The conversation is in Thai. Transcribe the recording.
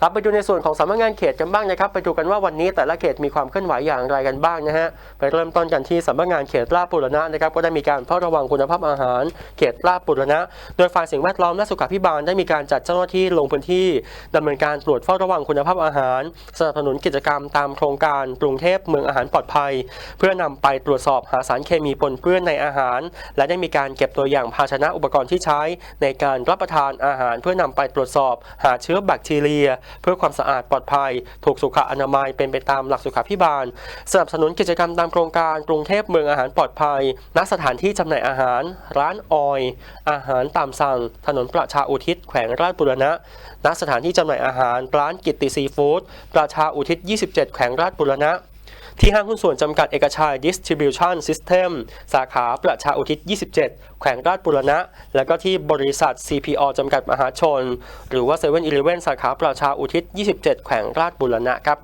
เราไปดูในส่วนของสำนักงานเขตกันบ้างนะครับ ไปดูกันว่าวันนี้แต่ละเขตมีความเคลื่อนไหวอย่างไรกันบ้างนะฮะไปเริ่มต้นกันที่สำนักงานเขตลาดบุรณะนะครับก็ได้มีการเฝ้าระวังคุณภาพอาหาร เขตลาดบุรณะ โดยฝ่ายสิ่งแวดล้อมและสุขภิบาลได้มีการจัดเจ้าหน้าที่ลงพื้นที่ดำเนินการตรวจเฝ้าระวังคุณภาพอาหาร สนับสนุนกิจกรรมตามโครงการกรุงเทพเมืองอาหารปลอดภัย เพื่อนำไปตรวจสอบหาสารเคมีปนเปื้อนในอาหาร และได้มีการเก็บตัวอย่างภาชนะอุปกรณ์ที่ใช้ ในการรับประทานอาหาร เพื่อนำไปตรวจสอบ หาเชื้อแบคทีเรียเพื่อความสะอาดปลอดภัย ถูกสุขอนามัยเป็นไปตามหลักสุขาพิบาล สนับสนุนกิจกรรมตามโครงการกรุงเทพเมืองอาหารปลอดภัย ณ สถานที่จำหน่ายอาหาร ร้านออย อาหารตามสั่ง ถนนประชาอุทิศ แขวงราชบุรณะ ณ สถานที่จำหน่ายอาหาร ร้านกิตติซีฟู้ด ประชาอุทิศ 27 แขวงราชบุรณะ ที่ห้างหุ้นส่วนจำกัดเอกชัย Distribution System สาขาประชาอุทิศ 27 แขวงราชบุรณะ และก็ที่บริษัท CPO จำกัดมหาชน หรือว่า7 e เ e ่ e อสาขาประชาอุทิศ 27 แขวงราชบุรณะครับ